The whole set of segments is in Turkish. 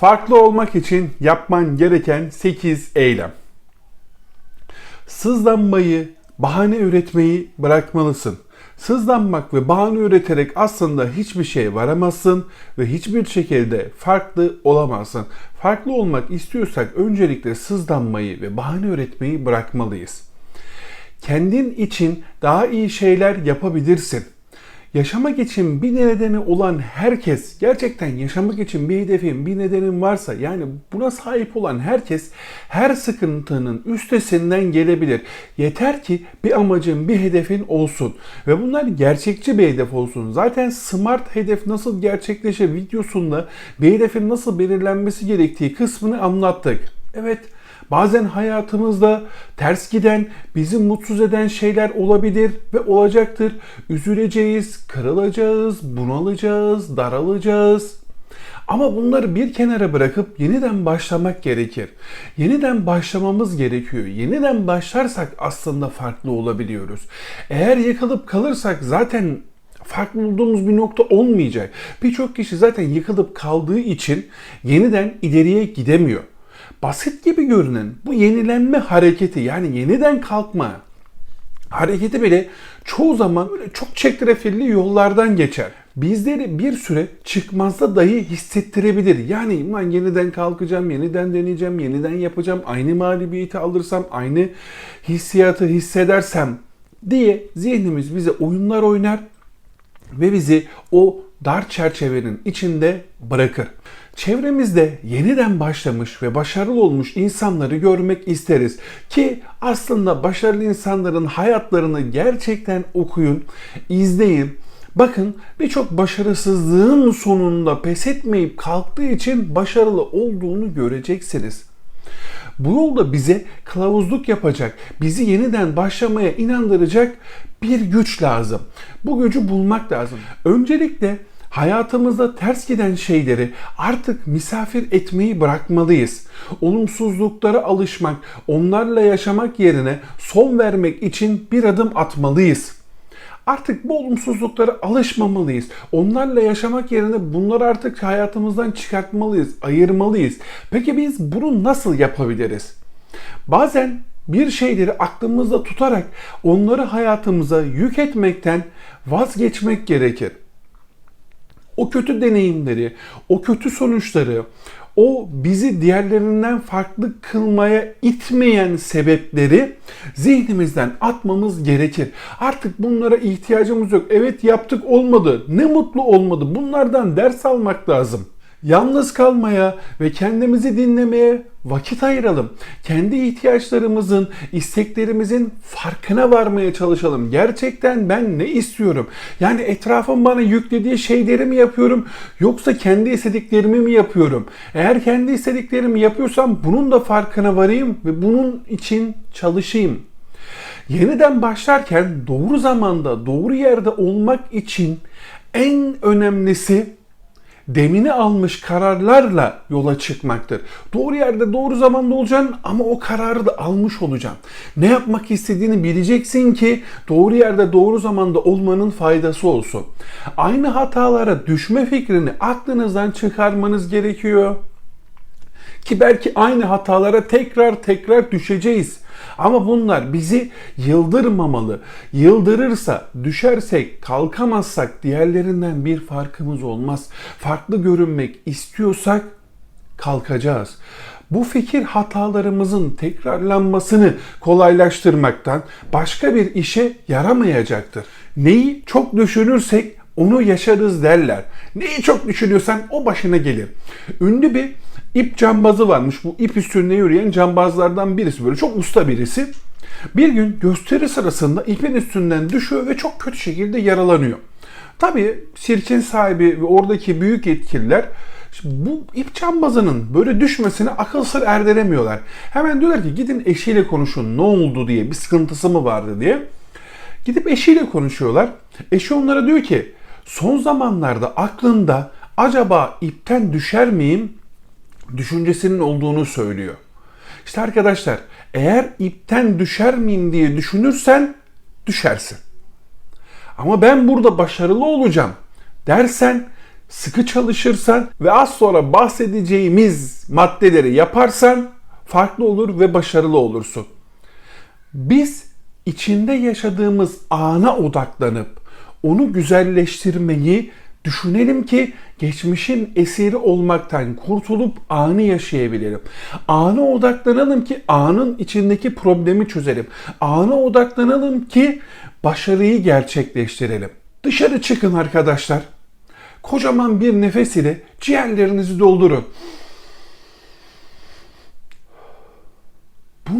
Farklı olmak için yapman gereken 8 eylem. Sızlanmayı, bahane üretmeyi bırakmalısın. Sızlanmak ve bahane üreterek aslında hiçbir şeye varamazsın ve hiçbir şekilde farklı olamazsın. Farklı olmak istiyorsak öncelikle sızlanmayı ve bahane üretmeyi bırakmalıyız. Kendin için daha iyi şeyler yapabilirsin. Yaşamak için bir nedeni olan herkes, gerçekten yaşamak için bir hedefin, bir nedenin varsa yani buna sahip olan herkes her sıkıntının üstesinden gelebilir. Yeter ki bir amacın, bir hedefin olsun ve bunlar gerçekçi bir hedef olsun. Zaten smart hedef nasıl gerçekleşir videosunda bir hedefin nasıl belirlenmesi gerektiği kısmını anlattık. Evet, Bazen hayatımızda ters giden, bizi mutsuz eden şeyler olabilir ve olacaktır. Üzüleceğiz, kırılacağız, bunalacağız, daralacağız. Ama bunları bir kenara bırakıp yeniden başlamak gerekir. Yeniden başlamamız gerekiyor. Yeniden başlarsak aslında farklı olabiliyoruz. Eğer yıkılıp kalırsak zaten farklı olduğumuz bir nokta olmayacak. Birçok kişi zaten yıkılıp kaldığı için yeniden ileriye gidemiyor basit gibi görünen bu yenilenme hareketi yani yeniden kalkma hareketi bile çoğu zaman böyle çok çetrefilli yollardan geçer. Bizleri bir süre çıkmazda dahi hissettirebilir. Yani ben yeniden kalkacağım, yeniden deneyeceğim, yeniden yapacağım, aynı mağlubiyeti alırsam, aynı hissiyatı hissedersem diye zihnimiz bize oyunlar oynar ve bizi o dar çerçevenin içinde bırakır. Çevremizde yeniden başlamış ve başarılı olmuş insanları görmek isteriz ki aslında başarılı insanların hayatlarını gerçekten okuyun, izleyin. Bakın birçok başarısızlığın sonunda pes etmeyip kalktığı için başarılı olduğunu göreceksiniz. Bu yolda bize kılavuzluk yapacak, bizi yeniden başlamaya inandıracak bir güç lazım. Bu gücü bulmak lazım. Öncelikle hayatımızda ters giden şeyleri artık misafir etmeyi bırakmalıyız. Olumsuzluklara alışmak, onlarla yaşamak yerine son vermek için bir adım atmalıyız. Artık bu olumsuzluklara alışmamalıyız. Onlarla yaşamak yerine bunları artık hayatımızdan çıkartmalıyız, ayırmalıyız. Peki biz bunu nasıl yapabiliriz? Bazen bir şeyleri aklımızda tutarak onları hayatımıza yük etmekten vazgeçmek gerekir o kötü deneyimleri, o kötü sonuçları, o bizi diğerlerinden farklı kılmaya itmeyen sebepleri zihnimizden atmamız gerekir. Artık bunlara ihtiyacımız yok. Evet yaptık olmadı. Ne mutlu olmadı. Bunlardan ders almak lazım. Yalnız kalmaya ve kendimizi dinlemeye vakit ayıralım. Kendi ihtiyaçlarımızın, isteklerimizin farkına varmaya çalışalım. Gerçekten ben ne istiyorum? Yani etrafım bana yüklediği şeyleri mi yapıyorum yoksa kendi istediklerimi mi yapıyorum? Eğer kendi istediklerimi yapıyorsam bunun da farkına varayım ve bunun için çalışayım. Yeniden başlarken doğru zamanda, doğru yerde olmak için en önemlisi demini almış kararlarla yola çıkmaktır. Doğru yerde doğru zamanda olacaksın ama o kararı da almış olacaksın. Ne yapmak istediğini bileceksin ki doğru yerde doğru zamanda olmanın faydası olsun. Aynı hatalara düşme fikrini aklınızdan çıkarmanız gerekiyor. Ki belki aynı hatalara tekrar tekrar düşeceğiz. Ama bunlar bizi yıldırmamalı. Yıldırırsa, düşersek, kalkamazsak diğerlerinden bir farkımız olmaz. Farklı görünmek istiyorsak kalkacağız. Bu fikir hatalarımızın tekrarlanmasını kolaylaştırmaktan başka bir işe yaramayacaktır. Neyi çok düşünürsek onu yaşarız derler. Neyi çok düşünüyorsan o başına gelir. Ünlü bir ip cambazı varmış. Bu ip üstünde yürüyen cambazlardan birisi. Böyle çok usta birisi. Bir gün gösteri sırasında ipin üstünden düşüyor ve çok kötü şekilde yaralanıyor. Tabii sirkin sahibi ve oradaki büyük yetkililer bu ip cambazının böyle düşmesine akıl sır erdiremiyorlar. Hemen diyorlar ki gidin eşiyle konuşun ne oldu diye bir sıkıntısı mı vardı diye. Gidip eşiyle konuşuyorlar. Eşi onlara diyor ki son zamanlarda aklında acaba ipten düşer miyim düşüncesinin olduğunu söylüyor. İşte arkadaşlar eğer ipten düşer miyim diye düşünürsen düşersin. Ama ben burada başarılı olacağım dersen sıkı çalışırsan ve az sonra bahsedeceğimiz maddeleri yaparsan farklı olur ve başarılı olursun. Biz içinde yaşadığımız ana odaklanıp onu güzelleştirmeyi düşünelim ki geçmişin esiri olmaktan kurtulup anı yaşayabilelim. Ana odaklanalım ki anın içindeki problemi çözelim. Ana odaklanalım ki başarıyı gerçekleştirelim. Dışarı çıkın arkadaşlar. Kocaman bir nefes ile ciğerlerinizi doldurun.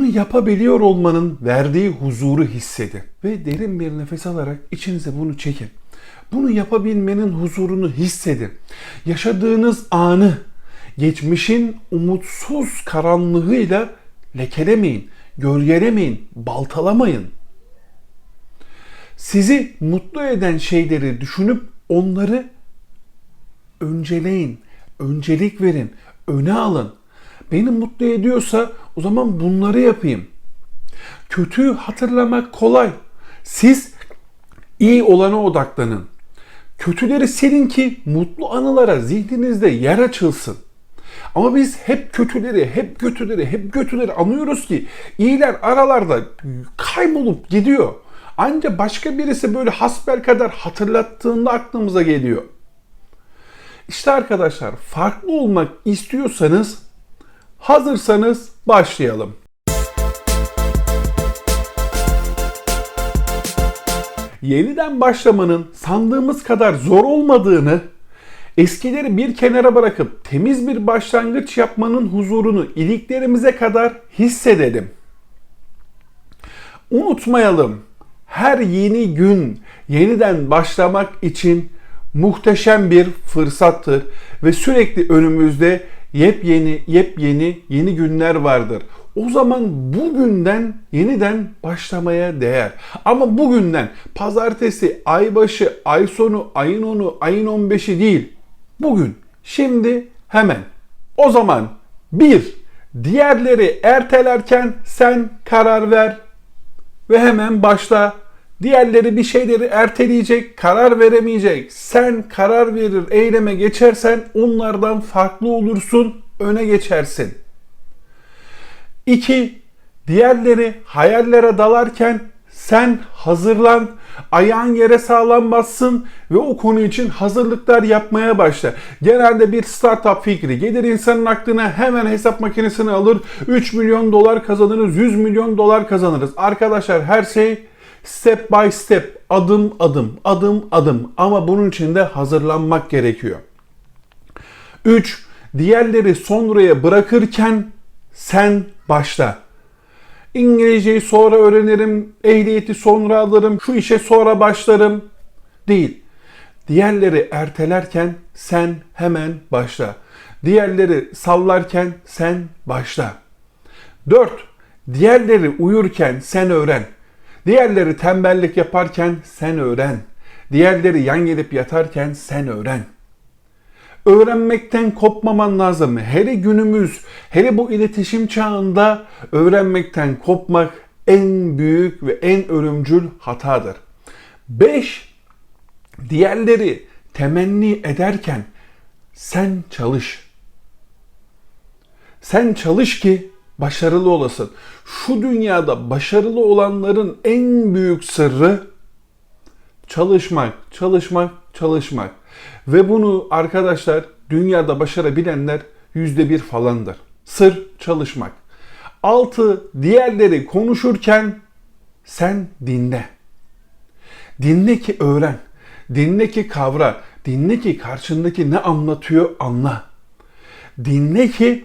Bunu yapabiliyor olmanın verdiği huzuru hissedin. Ve derin bir nefes alarak içinize bunu çekin. Bunu yapabilmenin huzurunu hissedin. Yaşadığınız anı geçmişin umutsuz karanlığıyla lekelemeyin, gölgelemeyin, baltalamayın. Sizi mutlu eden şeyleri düşünüp onları önceleyin, öncelik verin, öne alın. Beni mutlu ediyorsa o zaman bunları yapayım. Kötüyü hatırlamak kolay. Siz iyi olana odaklanın. Kötüleri silin ki mutlu anılara zihninizde yer açılsın. Ama biz hep kötüleri, hep kötüleri, hep kötüleri anıyoruz ki iyiler aralarda kaybolup gidiyor. Ancak başka birisi böyle hasbel kadar hatırlattığında aklımıza geliyor. İşte arkadaşlar farklı olmak istiyorsanız hazırsanız başlayalım. Yeniden başlamanın sandığımız kadar zor olmadığını, eskileri bir kenara bırakıp temiz bir başlangıç yapmanın huzurunu iliklerimize kadar hissedelim. Unutmayalım, her yeni gün yeniden başlamak için muhteşem bir fırsattır ve sürekli önümüzde yepyeni yepyeni yeni günler vardır. O zaman bugünden yeniden başlamaya değer. Ama bugünden pazartesi, aybaşı, ay sonu, ayın 10'u, ayın 15'i değil. Bugün, şimdi, hemen. O zaman bir, diğerleri ertelerken sen karar ver ve hemen başla. Diğerleri bir şeyleri erteleyecek, karar veremeyecek. Sen karar verir, eyleme geçersen onlardan farklı olursun, öne geçersin. 2. Diğerleri hayallere dalarken sen hazırlan, ayağın yere sağlam bassın ve o konu için hazırlıklar yapmaya başla. Genelde bir startup fikri gelir insanın aklına hemen hesap makinesini alır. 3 milyon dolar kazanırız, 100 milyon dolar kazanırız. Arkadaşlar her şey step by step, adım adım, adım adım ama bunun için de hazırlanmak gerekiyor. 3. Diğerleri sonraya bırakırken sen başla. İngilizceyi sonra öğrenirim, ehliyeti sonra alırım, şu işe sonra başlarım. Değil. Diğerleri ertelerken sen hemen başla. Diğerleri sallarken sen başla. 4. Diğerleri uyurken sen öğren. Diğerleri tembellik yaparken sen öğren. Diğerleri yan gelip yatarken sen öğren. Öğrenmekten kopmaman lazım. Hele günümüz, hele bu iletişim çağında öğrenmekten kopmak en büyük ve en ölümcül hatadır. 5. Diğerleri temenni ederken sen çalış. Sen çalış ki başarılı olasın. Şu dünyada başarılı olanların en büyük sırrı çalışmak, çalışmak, çalışmak. Ve bunu arkadaşlar dünyada başarabilenler yüzde bir falandır. Sır çalışmak. Altı diğerleri konuşurken sen dinle. Dinle ki öğren. Dinle ki kavra. Dinle ki karşındaki ne anlatıyor anla. Dinle ki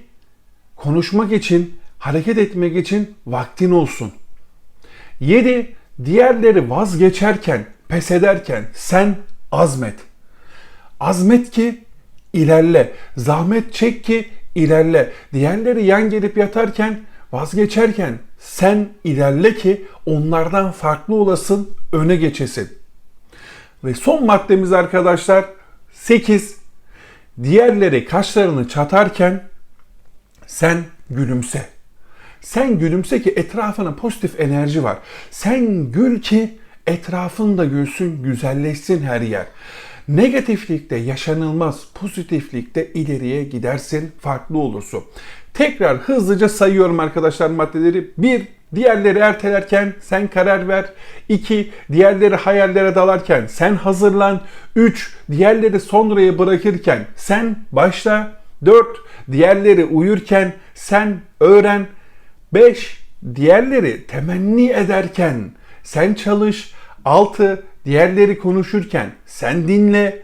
konuşmak için, hareket etmek için vaktin olsun. 7. Diğerleri vazgeçerken, pes ederken sen azmet. Azmet ki ilerle. Zahmet çek ki ilerle. Diğerleri yan gelip yatarken, vazgeçerken sen ilerle ki onlardan farklı olasın, öne geçesin. Ve son maddemiz arkadaşlar 8. Diğerleri kaşlarını çatarken sen gülümse. Sen gülümse ki etrafına pozitif enerji var. Sen gül ki etrafında gülsün, güzelleşsin her yer. Negatiflikte yaşanılmaz, pozitiflikte ileriye gidersin, farklı olursun. Tekrar hızlıca sayıyorum arkadaşlar maddeleri. 1. Diğerleri ertelerken sen karar ver. 2. Diğerleri hayallere dalarken sen hazırlan. 3. Diğerleri sonraya bırakırken sen başla. 4. Diğerleri uyurken sen öğren. 5. Diğerleri temenni ederken sen çalış. 6. Diğerleri konuşurken sen dinle.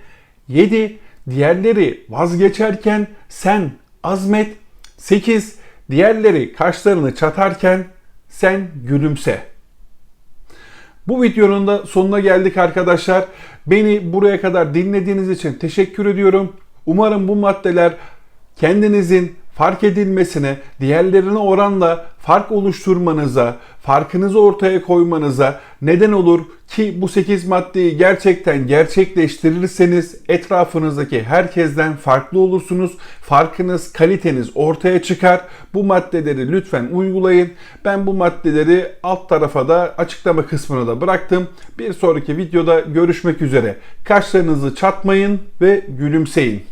7. Diğerleri vazgeçerken sen azmet. 8. Diğerleri kaşlarını çatarken sen gülümse. Bu videonun da sonuna geldik arkadaşlar. Beni buraya kadar dinlediğiniz için teşekkür ediyorum. Umarım bu maddeler kendinizin fark edilmesine, diğerlerine oranla fark oluşturmanıza, farkınızı ortaya koymanıza neden olur ki bu 8 maddeyi gerçekten gerçekleştirirseniz etrafınızdaki herkesten farklı olursunuz. Farkınız, kaliteniz ortaya çıkar. Bu maddeleri lütfen uygulayın. Ben bu maddeleri alt tarafa da açıklama kısmına da bıraktım. Bir sonraki videoda görüşmek üzere. Kaşlarınızı çatmayın ve gülümseyin.